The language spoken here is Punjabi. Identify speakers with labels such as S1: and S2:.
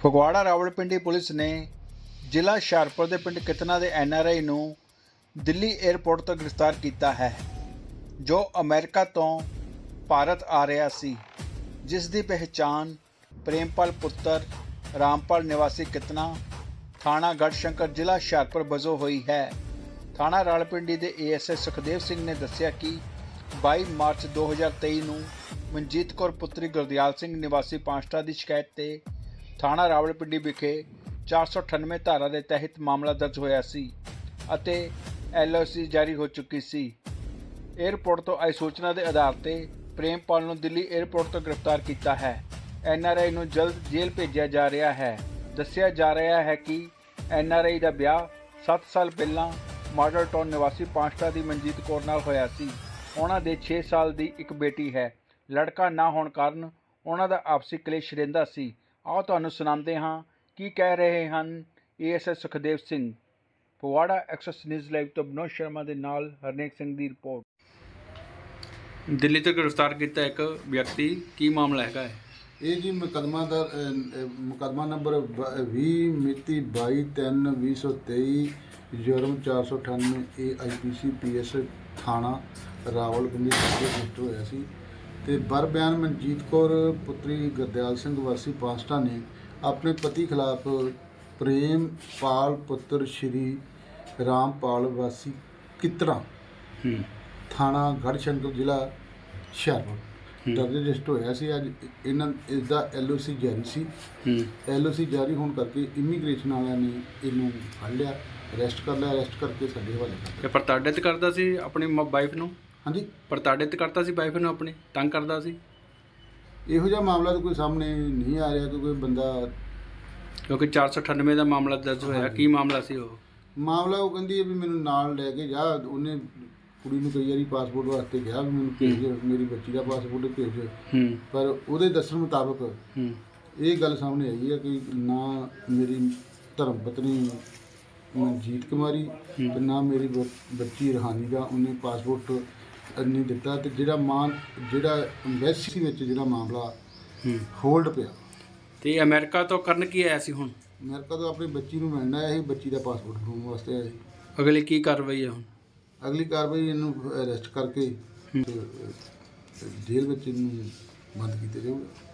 S1: ਫਗਵਾੜਾ ਰਾਵਲਪਿੰਡੀ ਪੁਲਿਸ ਨੇ ਜ਼ਿਲ੍ਹਾ ਹੁਸ਼ਿਆਰਪੁਰ ਦੇ ਪਿੰਡ ਕਿਤਨਾ ਦੇ ਐਨਆਰਆਈ ਨੂੰ ਦਿੱਲੀ 에ਅਰਪੋਰਟ ਤੋਂ ਗ੍ਰਿਫਤਾਰ ਕੀਤਾ ਹੈ, ਜੋ ਅਮਰੀਕਾ ਤੋਂ ਭਾਰਤ ਆ ਰਿਹਾ ਸੀ, ਜਿਸ ਦੀ ਪਹਿਚਾਣ ਪ੍ਰੇਮਪਾਲ ਪੁੱਤਰ ਰਾਮਪਾਲ ਨਿਵਾਸੀ ਕਿਤਨਾ, ਥਾਣਾ ਗੜਸ਼ੰਕਰ ਜ਼ਿਲ੍ਹਾ ਹੁਸ਼ਿਆਰਪੁਰ ਵਜੋਂ ਹੋਈ ਹੈ। ਥਾਣਾ ਰਾਵਲਪਿੰਡੀ ਦੇ ਏਐਸਆਈ ਸੁਖਦੇਵ ਸਿੰਘ ਨੇ ਦੱਸਿਆ ਕਿ 22 ਮਾਰਚ 2023 ਨੂੰ ਮਨਜੀਤ ਕੌਰ ਪੁੱਤਰੀ ਗੁਰਦਿਆਲ ਸਿੰਘ ਨਿਵਾਸੀ ਪਾਂਸ਼ਟਾ ਦੀ ਸ਼ਿਕਾਇਤ ਤੇ ਥਾਣਾ ਰਾਵਲਪਿੰਡੀ ਵਿਖੇ 498 ਧਾਰਾ ਦੇ ਤਹਿਤ ਮਾਮਲਾ ਦਰਜ ਹੋਇਆ ਸੀ ਅਤੇ ਐਲਓਸੀ ਜਾਰੀ ਹੋ ਚੁੱਕੀ ਸੀ। 에ਅਰਪੋਰਟ ਤੋਂ ਆਈ ਸੂਚਨਾ ਦੇ ਆਧਾਰ ਤੇ ਪ੍ਰੇਮਪਾਲ ਨੂੰ ਦਿੱਲੀ 에ਅਰਪੋਰਟ ਤੋਂ ਗ੍ਰਿਫਤਾਰ ਕੀਤਾ ਹੈ। ਐਨਆਰਆਈ ਨੂੰ ਜਲਦ ਜੇਲ੍ਹ ਭੇਜਿਆ ਜਾ ਰਿਹਾ ਹੈ। ਦੱਸਿਆ ਜਾ ਰਿਹਾ ਹੈ ਕਿ ਐਨਆਰਆਈ ਦਾ ਵਿਆਹ 7 ਸਾਲ ਪਹਿਲਾਂ ਮਾਡਲ ਟਾਊਨ ਨਿਵਾਸੀ ਪਾਂਸ਼ਟਾ ਦੀ ਮਨਜੀਤ ਕੌਰ ਨਾਲ ਹੋਇਆ ਸੀ। ਉਹਨਾਂ ਦੇ 6 ਸਾਲ ਦੀ ਇੱਕ ਬੇਟੀ ਹੈ। ਲੜਕਾ ਨਾ ਹੋਣ ਕਾਰਨ ਉਹਨਾਂ ਦਾ ਆਪਸੀ ਕਲੇਸ਼ ਰਹਿੰਦਾ ਸੀ। ਆਓ ਤੁਹਾਨੂੰ ਸੁਣਾਉਂਦੇ ਹਾਂ ਕੀ ਕਹਿ ਰਹੇ ਹਨ A S S Sukhdev Singh. Phagwara access news live ਤੋਂ ਬਨੋਦ ਸ਼ਰਮਾ ਦੇ ਨਾਲ ਹਰਨੇਕ ਸਿੰਘ ਦੀ ਰਿਪੋਰਟ। ਦਿੱਲੀ ਤੋਂ ਗ੍ਰਿਫਤਾਰ ਕੀਤਾ ਇੱਕ ਵਿਅਕਤੀ ਕੀ ਮਾਮਲਾ ਹੈਗਾ ਹੈ?
S2: ਇਹ ਜੀ ਮੁਕਦਮਾ ਦਾ ਅਹ, ਅਹ, ਮੁਕੱਦਮਾ ਨੰਬਰ 20 ਮਿਤੀ 22/3/2023 ਜੁਰਮ 498 ਏ ਆਈਪੀਸੀ ਪੀਐਸ ਥਾਣਾ ਰਾਵਲਪਿੰਡੀ ਵਿਖੇ ਰਜਿਸਟਰ ਹੋਇਆ ਸੀ। ਤੇ ਬਰ ਬਿਆਨ ਮਨਜੀਤ ਕੌਰ ਪੁੱਤਰੀ ਗੁਰਦਿਆਲ ਸਿੰਘ ਵਾਸੀ ਪਾਸਟਾ ਨੇ ਆਪਣੇ ਪਤੀ ਖਿਲਾਫ ਪ੍ਰੇਮ ਪਾਲ ਪੁੱਤਰ ਸ਼੍ਰੀ ਰਾਮਪਾਲ ਵਾਸੀ ਕਿਤਰਾ ਥਾਣਾ ਗੜਸ਼ੰਕਰ ਜ਼ਿਲ੍ਹਾ ਹੁਸ਼ਿਆਰਪੁਰ। ਦਰਜ ਰਜਿਸਟਰ ਹੋਇਆ ਸੀ ਅੱਜ ਇਹਨਾਂ ਇਸ ਦਾ ਐਲਓਸੀ ਜਾਰੀ ਸੀ। ਐਲਓਸੀ ਜਾਰੀ ਹੋਣ ਕਰਕੇ ਇਮੀਗ੍ਰੇਸ਼ਨ ਵਾਲਿਆਂ ਨੇ ਇਹਨੂੰ ਫੜ ਲਿਆ ਅਰੈਸਟ ਕਰ ਲਿਆ ਅਰੈਸਟ ਕਰਕੇ ਸਾਡੇ ਹਵਾਲੇ ਕਰ ਦਿੱਤਾ
S1: ਪ੍ਰਤਾੜਿਤ ਕਰਦਾ ਸੀ ਆਪਣੀ ਵਾਈਫ ਨੂੰ?
S2: ਹਾਂਜੀ।
S1: ਪ੍ਰਤਾੜਿਤ ਕਰਦਾ ਸੀ ਵਾਈਫ ਨੂੰ ਆਪਣੀ ਤੰਗ ਕਰਦਾ ਸੀ?
S2: ਇਹੋ ਜਿਹਾ ਮਾਮਲਾ ਤਾਂ ਕੋਈ ਸਾਹਮਣੇ ਨਹੀਂ ਆ ਰਿਹਾ ਕਿ ਕੋਈ ਬੰਦਾ
S1: ਕਿਉਂਕਿ 498 ਦਾ ਮਾਮਲਾ ਦਰਜ ਹੋਇਆ ਕੀ ਮਾਮਲਾ ਸੀ ਉਹ?
S2: ਮਾਮਲਾ ਉਹ ਕਹਿੰਦੀ ਹੈ ਵੀ ਮੈਨੂੰ ਨਾਲ ਲੈ ਕੇ ਜਾ ਉਹਨੇ ਕੁੜੀ ਨੂੰ ਕਈ ਵਾਰੀ ਪਾਸਪੋਰਟ ਵਾਸਤੇ ਕਿਹਾ ਵੀ ਮੈਨੂੰ ਭੇਜ ਮੇਰੀ ਬੱਚੀ ਦਾ ਪਾਸਪੋਰਟ ਭੇਜ
S1: ਹੂੰ।
S2: ਪਰ ਉਹਦੇ ਦੱਸਣ ਮੁਤਾਬਕ
S1: ਹੂੰ।
S2: ਇਹ ਗੱਲ ਸਾਹਮਣੇ ਆਈ ਹੈ ਕਿ ਨਾ ਮੇਰੀ ਧਰਮ ਪਤਨੀ ਮਨਜੀਤ ਕੁਮਾਰੀ ਤੇ ਨਾ ਮੇਰੀ ਬ- ਬੱਚੀ ਰਹਾਨੀ ਦਾ ਉਹਨੇ ਪਾਸਪੋਰਟ ਨਹੀਂ ਦਿੱਤਾ ਤੇ ਜਿਹੜਾ ਮਾਂ ਜਿਹੜਾ ਐਮਬੈਸੀ ਵਿੱਚ ਜਿਹੜਾ ਮਾਮਲਾ
S1: ਹੂੰ।
S2: ਹੋਲਡ ਪਿਆ।
S1: ਤੇ ਅਮਰੀਕਾ ਤੋਂ ਕਰਨ ਕੀ ਆਇਆ ਸੀ ਹੁਣ?
S2: ਅਮਰੀਕਾ ਤੋਂ ਆਪਣੀ ਬੱਚੀ ਨੂੰ ਮਿਲਣ ਆਇਆ ਸੀ ਬੱਚੀ ਦਾ ਪਾਸਪੋਰਟ ਬਣਾਉਣ ਵਾਸਤੇ ਆਇਆ ਸੀ।
S1: ਅਗਲੀ ਕੀ ਕਾਰਵਾਈ ਹੈ ਹੁਣ?
S2: ਅਗਲੀ ਕਾਰਵਾਈ ਇਹਨੂੰ ਅਰੈਸਟ ਕਰਕੇ ਤੇ ਜੇਲ੍ਹ ਵਿੱਚ ਇਹਨੂੰ ਬੰਦ ਕੀਤਾ ਜਾਊਗਾ।